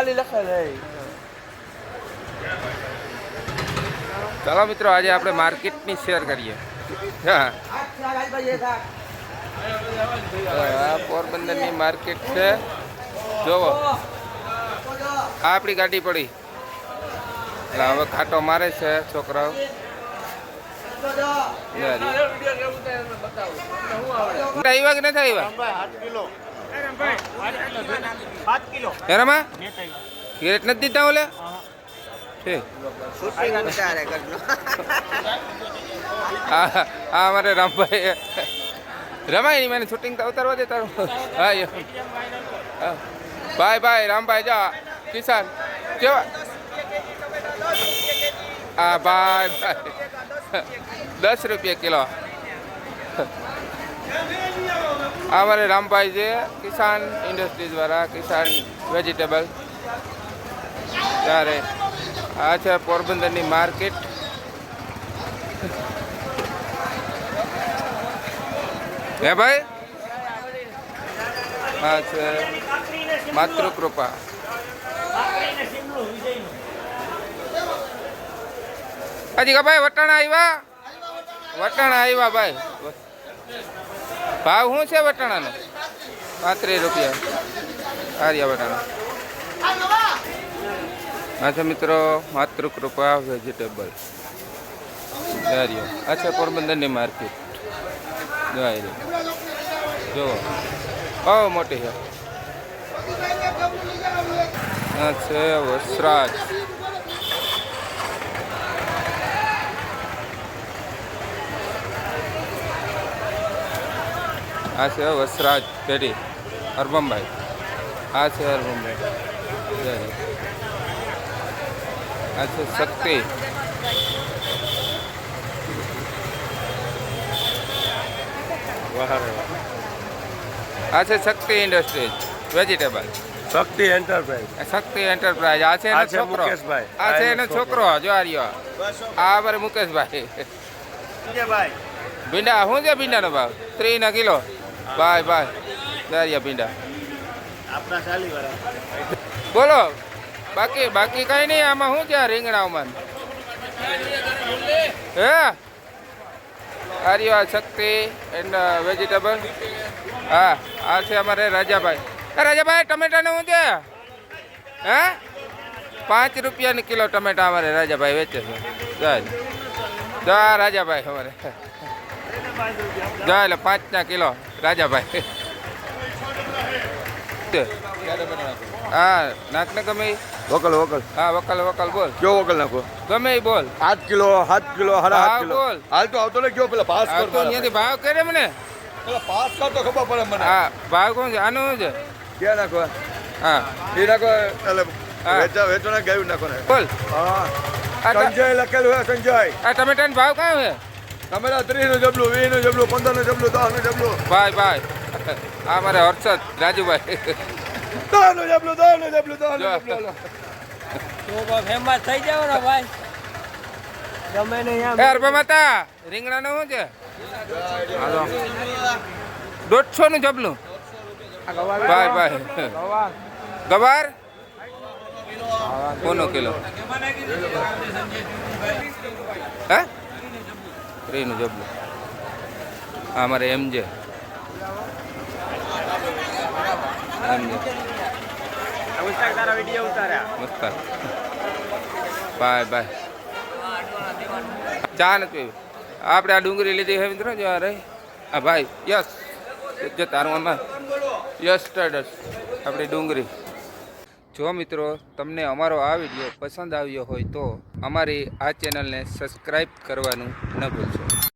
ચાલી લખે રે ચાલો મિત્રો આજે આપણે માર્કેટની શેર કરીએ. હા. આ પોરબંદરની માર્કેટ છે. જોવો. આ આપણી ગાડી પડી. એટલે હવે ખાટો મારે છે છોકરાઓ. આવ્યા કે નથી આવ્યા. કિરેટ નથી દીધા ઓલે? હા. અમારે રામભાઈ રમાય નહીં, મને શૂટિંગ તો ઉતારવા દે તારું. હા ભાઈ બાય રામભાઈ, જા. કિસાન, કેવા? હા બાય ભાઈ દસ રૂપિયા કિલો. અમારે રામભાઈ છે, કિસાન ઇન્ડસ્ટ્રીઝ દ્વારા, કિસાન વેજીટેબલ. ત્યારે આ છે પોરબંદરની માર્કેટ. હે ભાઈ? હા છે માતૃકૃપા હજી ભાઈ વટાણા આવ્યા વટાણા આવ્યા ભાઈ. ભાવ શું છે વટાણાનો? પાંત્રીસ રૂપિયા. આર્યા વટાણા. અચ્છા મિત્રો માતૃકૃપા વેજીટેબલ. આર્યો. અચ્છા, પોરબંદરની માર્કેટ. જો જુઓ. બહુ મોટી છે. અચ્છા વસરાજ. આ છે વસરાજ પેઢી અરબમભાઈ આ છે હરબમભાઈ જય આ છે શક્તિ. આ છે Shakti industries vegetable. Shakti enterprise. Shakti enterprise આ છે એનો છોકરો. આ છે એનો છોકરો. જો આ રહ્યો આ અમારે મુકેશભાઈ. ભીંડા શું છે ભીંડાનો ભાવ? ત્રીના કિલો. બાય ભાઈ દરિયા ભીંડા. આપણા ચાલી બોલો બાકી બાકી કઈ નહીં આમાં શું આ રીંગણાઓમાં? હે? આર્યો શક્તિ એન્ડ વેજીટેબલ હા આ છે અમારે રાજાભાઈ. રાજાભાઈ ટમેટાનું શું છે હે? પાંચ રૂપિયાની કિલો ટમેટા અમારે રાજાભાઈ વેચે છે. રાજાભાઈ અમારે. જા એટલે પાંચના કિલો. રાજાભાઈ. હા નાખ ને ગમે. વકલ વકલ. હા વકલ વકલ બોલ. કયો વકલ નાખો? ગમે બોલ. આઠ કિલો સાત કિલો હરા હા, કિલો. બોલ. હાલ તો આવતો ને કયો પેલા પાસ કરતો કર અહીંયાથી ભાવ કરે મને. પેલા પાસ કરતો ખબર પડે મને. હા ભાવ કોણ છે? આનું છે? ક્યાં નાખો? હા. એ નાખો એટલે. વેચા વેચો ને ગયું નાખો ને. બોલ. હા. સંજય લખેલું હે સંજય. આ ટમેટાનો ભાવ કયો છે? તમારા ત્રીસનું જબલું વીસનું જબલું પંદરનું જબલું દસનું જબલું. ભાઈ ભાઈ. આ મારે હર્ષદ રાજુભાઈ. દસનું જબલું દસનું જબલું દસ જો. નું જબલું ફેમસ થઈ જાવ ને ભાઈ. ગમે ને એ અરબા માતા રીંગણાનું શું છે? હાલો. દોઢસો નું જબલું. ભાઈ ભાઈ. ગવાર? કોનો કિલો? હે? ત્રીનું જબલું આ અમારે એમ ઉતાર્યા મસ્ત. Bye bye. ચા નથી આપણે આ ડુંગળી લીધી હે મિત્રો, જો રહી. આ ભાઈ, યસ. જો તારું આમાં. યસ આપણી ડુંગળી. જો મિત્રો તમને અમારો આ વીડિયો પસંદ આવ્યો હોય તો અમારી આ ચેનલને સબસ્ક્રાઈબ કરવાનું ન ભૂલશો.